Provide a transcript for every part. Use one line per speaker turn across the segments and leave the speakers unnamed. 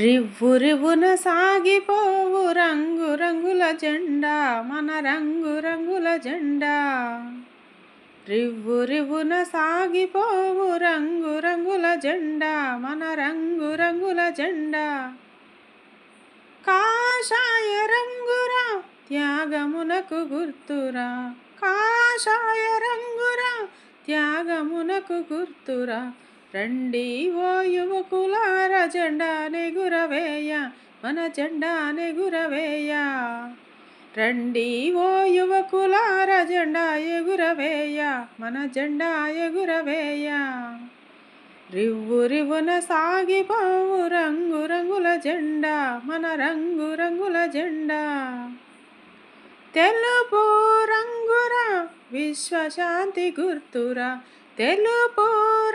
రివ్వు రివ్వున సాగిపోవు రంగు రంగుల జెండా మన రంగు రంగుల జెండా. రివ్వు రివ్వున సాగిపోవు రంగు రంగుల జెండా మన రంగు రంగుల జెండా. కాషాయ రంగురా త్యాగమునకు గుర్తురా. కాషాయ రంగురా త్యాగమునకు గుర్తురా. రండి ఓ యువకులార జెండా గురవేయ మన జెండా నెగురవేయ రండి ఓ యువకులార జెండా ఎగురవేయ మన జెండా ఎగురవేయ రివ్వు రివ్వున సాగిపోవు రంగు రంగుల జెండా మన రంగు రంగుల జెండా. తెలుపు రంగురా విశ్వశాంతి గుర్తురా తెలుపు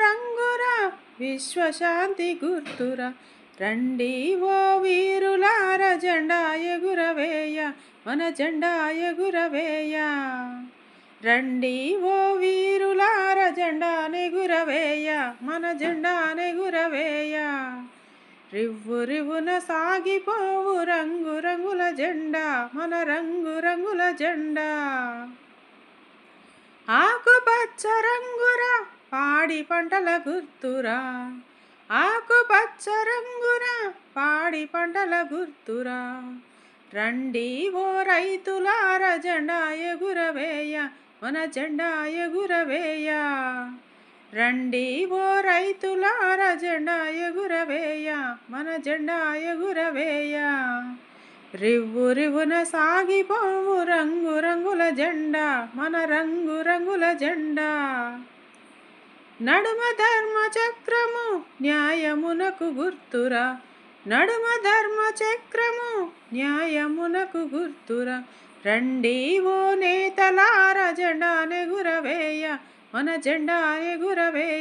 రంగురా విశ్వశాంతి గుర్తురా. రండి ఓ వీరులార జెండా ఎగురవేయ మన జెండా ఎగురవేయ. రండి ఓ వీరులార జెండా నెగురవేయ మన జెండా నెగురవేయ. రివ్వు రివ్వున సాగిపోవు రంగు రంగుల జెండా మన రంగు రంగుల జెండా. ఆకుపచ్చ రంగురా పాడి పంటల గుర్తురా. ఆకుపచ్చ రంగురా పాడి పంటల గుర్తురా. రండి ఓ రైతులార జెండా ఎగురవేయ మన జెండా ఎగురవేయ. రండి ఓ రైతులార జెండా ఎగురవేయ మన జెండా ఎగురవేయ. రివ్వు రివ్వున సాగిపోవు రంగు రంగుల జెండా మన రంగు రంగుల జెండా. నడుమ ధర్మ చక్రము న్యాయమునకు గుర్తురా. నడుమ ధర్మ చక్రము న్యాయమునకు గుర్తురా. రండి ఓ నేతలార జెండా నెగురవేయ మన జెండా ఎగురవే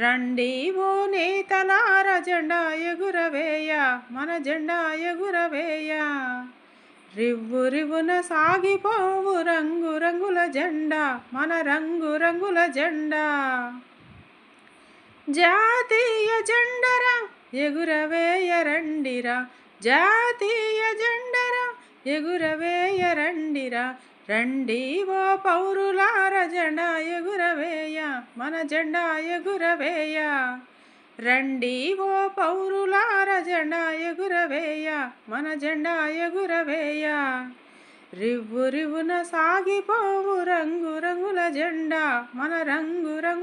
రండి ఓ నేతలార జెండా ఎగురవేయ మన జెండా ఎగురవేయ. రివ్వు రివ్వున సాగిపోవు రంగు రంగుల జెండా మన రంగు రంగుల జెండా. జాతీయ జెండరా ఎగురవేయ రండిరా. జాతీయ జెండరా ఎగురవేయ రండిరా. రండి ఓ పౌరులార జెండా ఎగురు మన జెండా ఎగురవేయ. రండి ఓ పౌరులార జెండా ఎగురవేయ. మన జెండా ఎగురవేయ. రివ్వు రివ్వున సాగిపోవు రంగు రంగుల జెండా. మన రంగు రంగు